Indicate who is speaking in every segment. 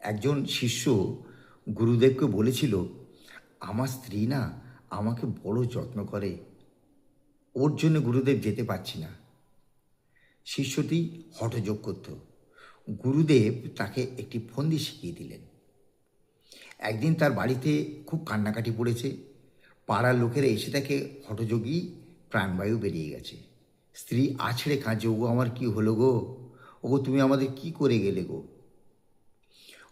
Speaker 1: একজন শিষ্য গুরুদেবকে বলেছিল, আমার স্ত্রী না আমাকে বড় যত্ন করে। ওর জন্য গুরুদেব যেতে পারছি না। শিষ্যটি হঠযোগ করত। গুরুদেব তাকে একটি ফন্দি শিখিয়ে দিলেন। একদিন তার বাড়িতে খুব কান্নাকাটি পড়েছে। পাড়ার লোকেরা এসে তাকে হঠযোগী প্রাণবায়ু বেরিয়ে গেছে। স্ত্রী, আছড়ে কাঁদছে ওগো, আমার কি হলো গো? ওগো, তুমি আমাদের কি করে গেলে গো?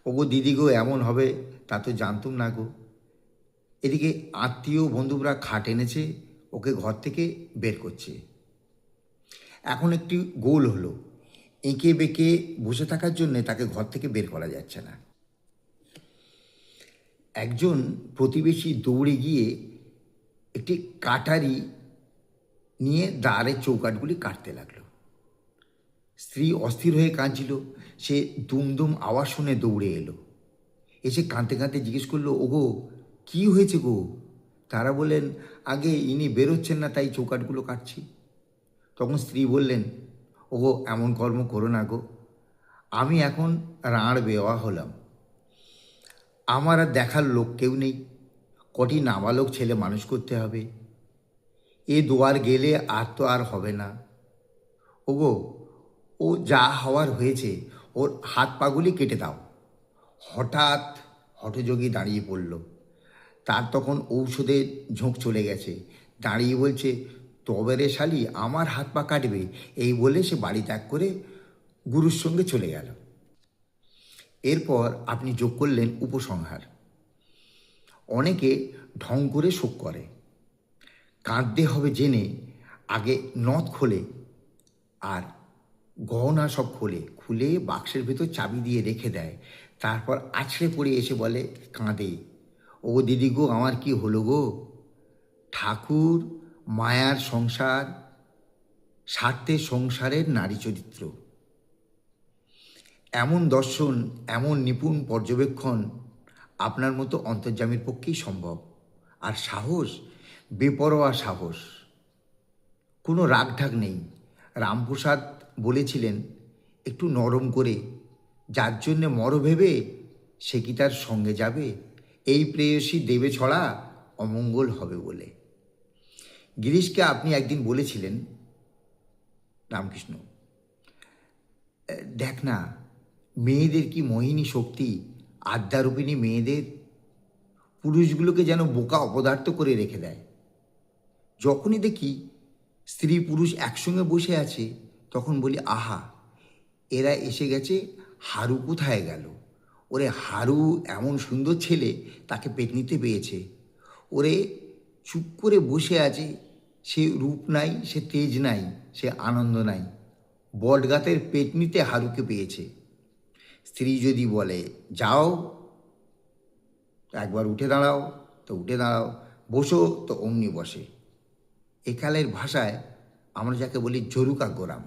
Speaker 1: ওগো দিদি গো, এমন হবে, তা তো জানতুম না গো। এদিকে আত্মীয় বন্ধুরা খাট এনেছে, ওকে ঘর থেকে বের করছে। এখন একটি গোল হলো। এঁকে বেঁকে বসে থাকার জন্য তাকে ঘর থেকে বের করা যাচ্ছে না। একজন প্রতিবেশী দৌড়ে গিয়ে একটি কাটারি নিয়ে দ্বারের চৌকাটগুলি কাটতে লাগল। স্ত্রী অস্থির হয়ে কাঁদছিল। সে দুমদুম আওয়াজ শুনে দৌড়ে এলো। এসে কাঁদতে কাঁদতে জিজ্ঞেস করল, ওগো, কি হয়েছে গো? তারা বললেন, আগে ইনি বেরোচ্ছেন না, তাই চৌকাটগুলো কাটছি। তখন স্ত্রী বললেন, ওগো, এমন কর্ম করো না গো। আমি এখন রাঁড় বেওয়া হলাম। আমার আর দেখার লোক কেউ নেই। কটি নাবালক ছেলে মানুষ করতে হবে। এ দোয়ার গেলে আর তো আর হবে না। ওগো ও যা হওয়ার হয়েছে, ওর হাত পাগুলি কেটে দাও। হঠাৎ হঠযোগী দাঁড়িয়ে পড়ল। তার তখন ঔষধের ঝোঁক চলে গেছে। দাঁড়িয়ে বলছে, তবে রে শালি, আমার হাত পা কাটবে। এই বলে সে বাড়ি ত্যাগ করে গুরুর সঙ্গে চলে গেল। এরপর আপনি যোগ করলেন উপসংহার। অনেকে ঢং করে শোক করে। কাঁদতে হবে জেনে আগে নথ খোলে আর গহনা সব খোলে, খুলে বাক্সের ভেতর চাবি দিয়ে রেখে দেয়। তারপর আছড়ে পড়ে এসে বলে, কাঁদে। ও দিদি গো, আমার কি হলো গো? ঠাকুর, মায়ার সংসার, স্বার্থে সংসারের নারী চরিত্র। এমন দর্শন, এমন নিপুণ পর্যবেক্ষণ আপনার মতো অন্তর্জামীর পক্ষেই সম্ভব। আর সাহস, বেপরোয়া সাহস। কোনো রাগ ঢাক নেই। রামপ্রসাদ বলেছিলেন, একটু নরম করে, যার জন্যে মর ভেবে, সে কি তার সঙ্গে যাবে? এই প্রেয়সী দেবে ছড়া অমঙ্গল হবে বলে। গিরিশকে আপনি একদিন বলেছিলেন, রামকৃষ্ণ দেখ না, মেয়েদের কি মোহিনী শক্তি, আদ্যারূপিণী মেয়েদের? পুরুষগুলোকে যেন বোকা অপদার্থ করে রেখে দেয়। যখনই দেখি স্ত্রী পুরুষ একসঙ্গে বসে আছে তখন বলি, আহা, এরা এসে গেছে, হারু কোথায় গেল? ওরে, হারু এমন সুন্দর ছেলে, তাকে পেটনিতে পেয়েছে। ওরে, চুপ করে বসে আছে, সে রূপ নাই, সে তেজ নাই, সে আনন্দ নাই। বটগাতের পেটনিতে হারুকে পেয়েছে। স্ত্রী যদি বলে, যাও, একবার উঠে দাঁড়াও, তো উঠে দাঁড়াও, বসো, তো অমনি বসে। একালের ভাষায় আমরা যাকে বলি জরুকা গোরাম